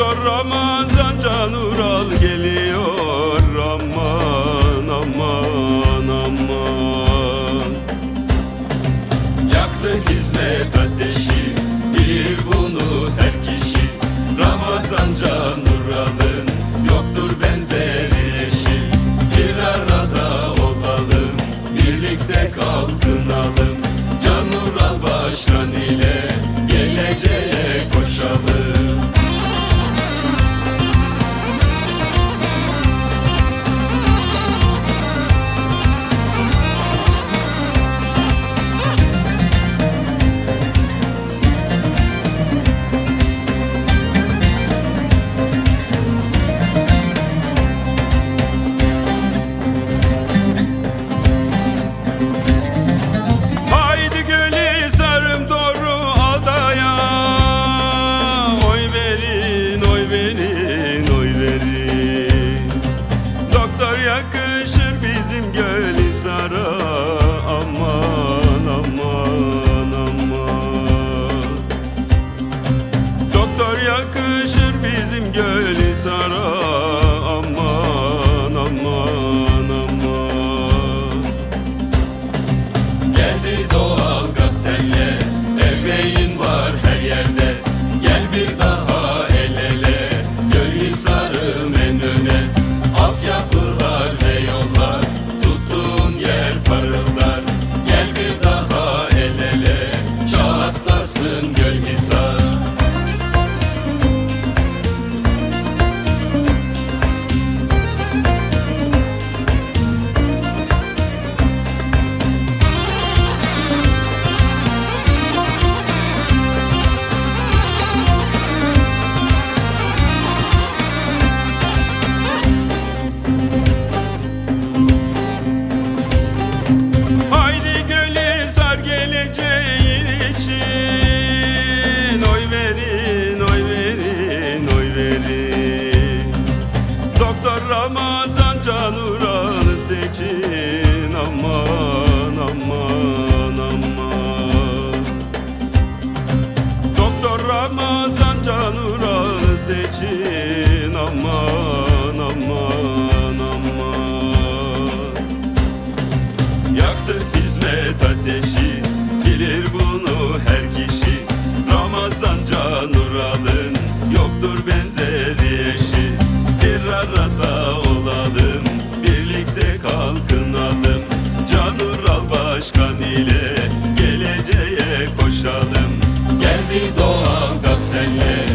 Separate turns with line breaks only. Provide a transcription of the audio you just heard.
doktor Ramazan Can Ural geliyor. Aman aman aman. Yaktı hizmet ateşi bilir bunu her kişi. Ramazan Can Ural'ın yoktur benzeri eşi. Bir arada olalım birlikte kalkınalım. Can Ural başlanıyor Motor yakışır bizim göl Gölhisar'a seçin aman aman aman. Yaktı hizmet ateşi bilir bunu her kişi. Ramazan Canural'ın yoktur benzeri eşi Bir arada olalım birlikte kalkınalım. Canural Başkan ile geleceğe koşalım. Geldi doğal gaz senle.